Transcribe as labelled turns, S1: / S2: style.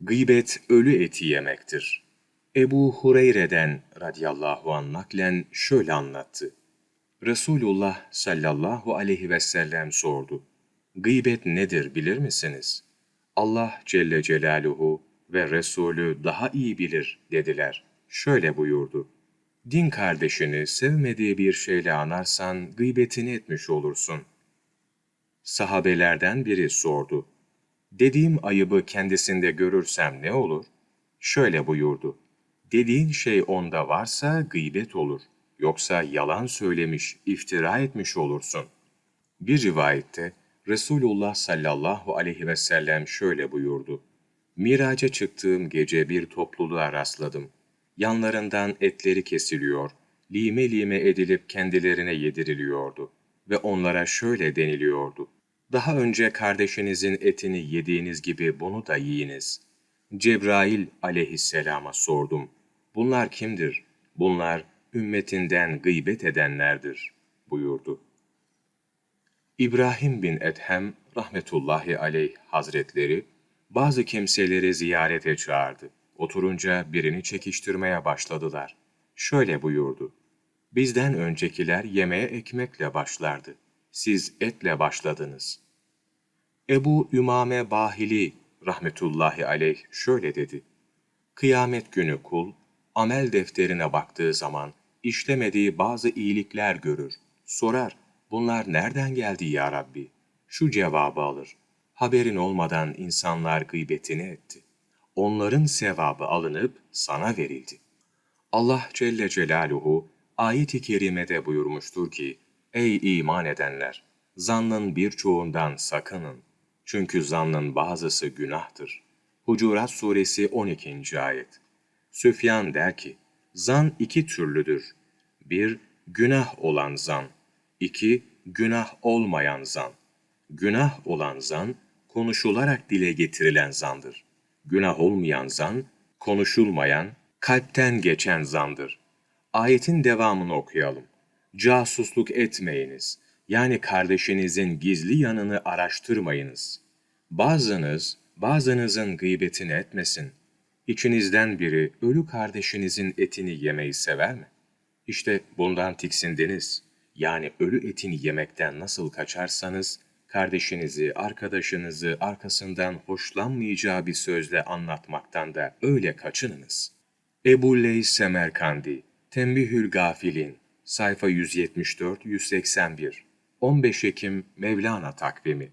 S1: Gıybet ölü eti yemektir. Ebu Hureyre'den radıyallahu anh naklen şöyle anlattı. Resulullah sallallahu aleyhi ve sellem sordu. Gıybet nedir bilir misiniz? Allah Celle Celaluhu ve Resulü daha iyi bilir dediler. Şöyle buyurdu. Din kardeşini sevmediği bir şeyle anarsan gıybetini etmiş olursun. Sahabelerden biri sordu. Dediğim ayıbı kendisinde görürsem ne olur? Şöyle buyurdu. Dediğin şey onda varsa gıybet olur. Yoksa yalan söylemiş, iftira etmiş olursun. Bir rivayette Resulullah sallallahu aleyhi ve sellem şöyle buyurdu. Miraca çıktığım gece bir topluluğa rastladım. Yanlarından etleri kesiliyor, lime lime edilip kendilerine yediriliyordu. Ve onlara şöyle deniliyordu. Daha önce kardeşinizin etini yediğiniz gibi bunu da yiyiniz. Cebrail aleyhisselama sordum. Bunlar kimdir? Bunlar ümmetinden gıybet edenlerdir buyurdu. İbrahim bin Edhem rahmetullahi aleyh hazretleri bazı kimseleri ziyarete çağırdı. Oturunca birini çekiştirmeye başladılar. Şöyle buyurdu. Bizden öncekiler yemeğe ekmekle başlardı. Siz etle başladınız. Ebu Ümame Bahili rahmetullahi aleyh şöyle dedi. Kıyamet günü kul, amel defterine baktığı zaman işlemediği bazı iyilikler görür. Sorar, bunlar nereden geldi ya Rabbi? Şu cevabı alır. Haberin olmadan insanlar gıybetini etti. Onların sevabı alınıp sana verildi. Allah Celle Celaluhu ayet-i kerimede buyurmuştur ki, Ey iman edenler! Zannın birçoğundan sakının. Çünkü zannın bazısı günahtır. Hucurat Suresi 12. Ayet Süfyan der ki, zan iki türlüdür. Bir, günah olan zan. İki, günah olmayan zan. Günah olan zan, konuşularak dile getirilen zandır. Günah olmayan zan, konuşulmayan, kalpten geçen zandır. Ayetin devamını okuyalım. Casusluk etmeyiniz. Yani kardeşinizin gizli yanını araştırmayınız. Bazınız, bazınızın gıybetini etmesin. İçinizden biri ölü kardeşinizin etini yemeyi sever mi? İşte bundan tiksindiniz. Yani ölü etini yemekten nasıl kaçarsanız, kardeşinizi, arkadaşınızı arkasından hoşlanmayacağı bir sözle anlatmaktan da öyle kaçınınız. Ebu Leys Semerkandi, Tembihül Gafilin, sayfa 174-181, 15 Ekim Mevlana takvimi